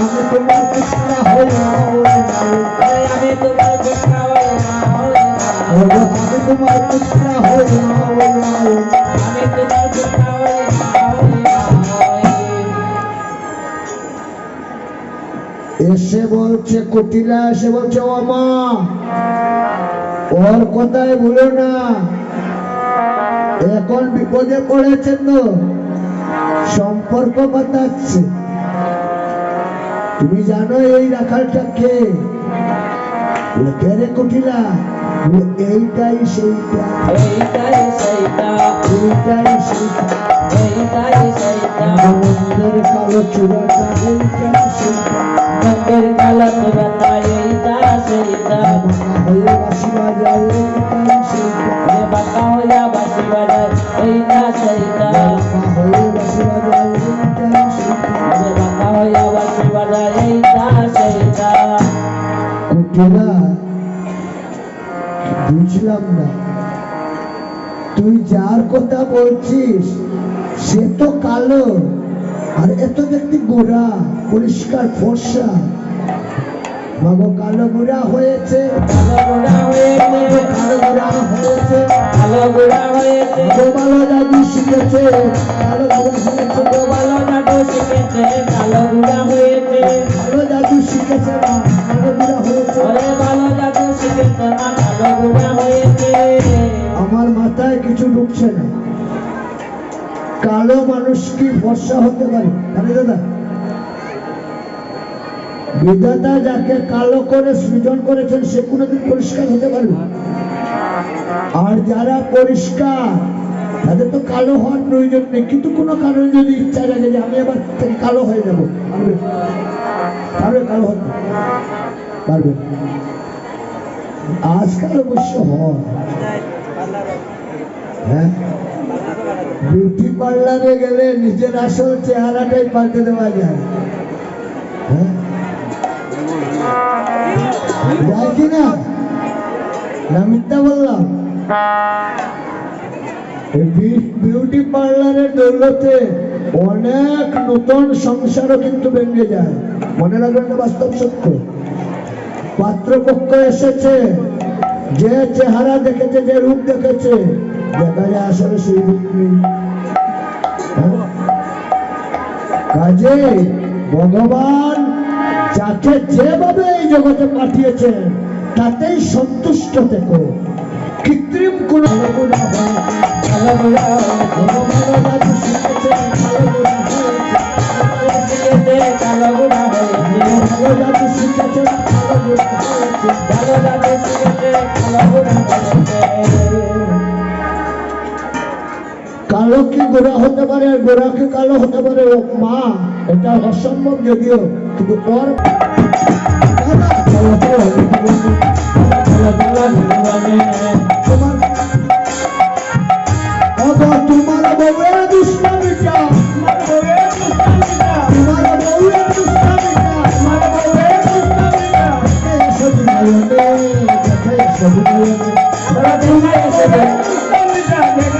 আমি তোমার কৃষ্ণা না আমি তোমার কৃষ্ণ আমি তোমার আমি তোমার না এসে বলছে কুটিলা এসে বলছে ও মা ওর কথাই ভুলো না। এখন বিপদে পড়েছে তো। সম্পর্ক বাতাচ্ছে তুমি জানো এই রাখালটা কে রে কুটিলা? এইটাই সেইটা। এইটাই সেইটা। এইটাই সেইটা। এইটাই সেইটা। মন্দের কালো চূড়াটা এইটাই সেইটা। মন্দির কালো তুরাটা এইটা সেইটা। বাবা বাসি বাজায় এইটাই সেইটা। বাঁকা হইয়া বাঁশি বাজায় এইটা সেইটা। বুঝলাম না। তুই যার কথা বলছিস, সে তো কালো, আর এত দেখতে গোরা পরিষ্কার ফর্সা। বাবা কালো গোড়া হয়েছে গোড়া শিখেছে শিখেছে গোড়া শিখেছে কিছু ঢুকছে না। কালো মানুষ কি ফর্সা হতে পারে? জানে দাদা। বিধাতা যাকে কালো করে সৃজন করেছেন, সে কোনোদিন পরিষ্কার হতে পারবে। আর যারা পরিষ্কার, তাদের তো কালো হওয়ার প্রয়োজন নেই। কিন্তু কোনো কারণে যদি ইচ্ছা লাগে যে আমি আবার থেকে কালো হয়ে যাব কালো হতে? পারবে। আজকাল অবশ্য হয়। হ্যাঁ? বিউটি পার্লারে গেলে নিজের আসল চেহারাটাই পাল্টে দেওয়া যায়। হ্যাঁ? মিথ্যা বললাম। বিউটি পার্লারের দৌলতে অনেক নতুন সংসারও কিন্তু ভেঙে যায়। মনে রাখবেন বাস্তব সত্য। পাত্রপক্ষ এসেছে, যে চেহারা দেখেছে, যে রূপ দেখেছে দেখা? কাজে ভগবান যাকে যেভাবে এই জগতে পাঠিয়েছেন তাতেই সন্তুষ্ট থেকো কৃত্রিম কোন শিখেছে কালো কি গোরা হতে পারে গোরা কি কালো হতে পারে ও মা এটা অসম্ভব যদিও কিন্তু তোমার তোমার বউয়ের দুষ্টামিটা তোমার বউয়ের দুষ্টামিটা দেখে দেখে। অগো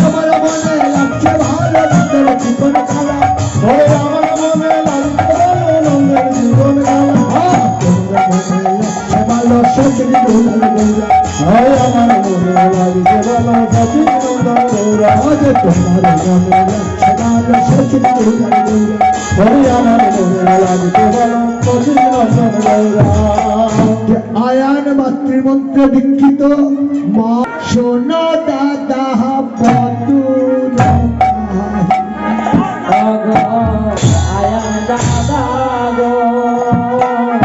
আমার মনে লাগছে ভালো নন্দর চিকন কালা ওরে আমার মনে লাগছে ভালো নন্দর কালা তোমরা ভালো আয়ান মাতৃমন্ত্রে দীক্ষিত মা সোনা